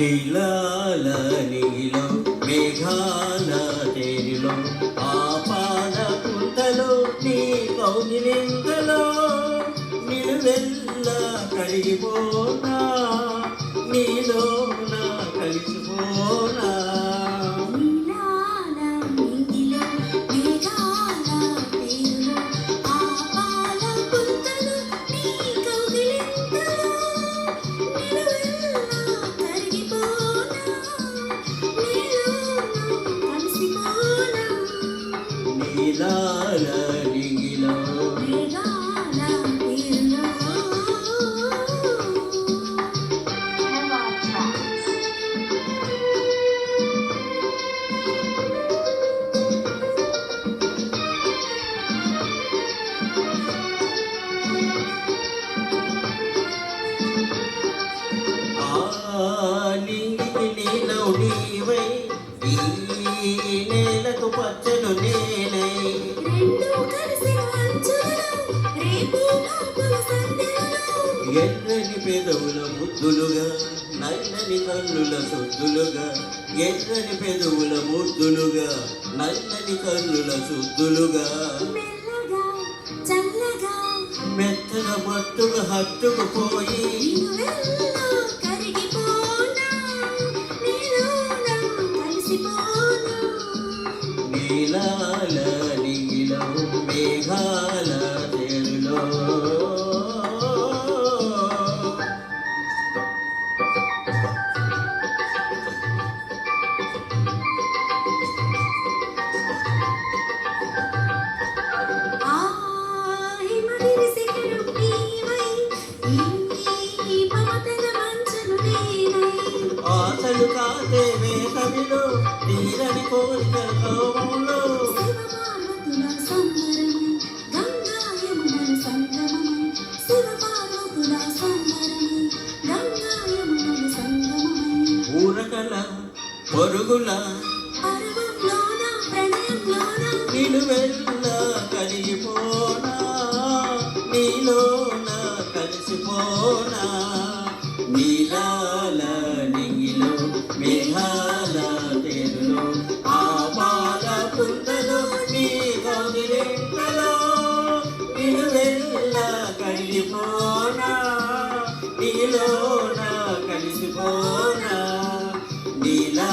నీలాల నీలో మేఘాల తేరిలో ఆపాద కుంటలో నీ కౌగిలింతలో నిలువెల్ల కలిగిపోనా నీలో నా కలిసిపోనా? నీవై ఈ నేలకు పచ్చను నేనై ఎర్రని పెదవుల ముద్దులుగా నల్లని కన్నుల సుద్దులుగా ఎర్రని పెదవుల ముద్దులుగా నల్లని కన్నుల చల్లగా మెత్తగా మత్తుగా హత్తుకుపోయి నీలాల నీలో మేఘాల తెరులో సంగమమై శివపార్వతుల సంబరమై గంగా యమునల సంగమమై. ఊరకల పొరుగుల నిలువెల్ల కలిగిపోనా? గౌరిలో నిలువెల్ల కలిగిపోనా నీలోన కలిసిపోనా? నీలా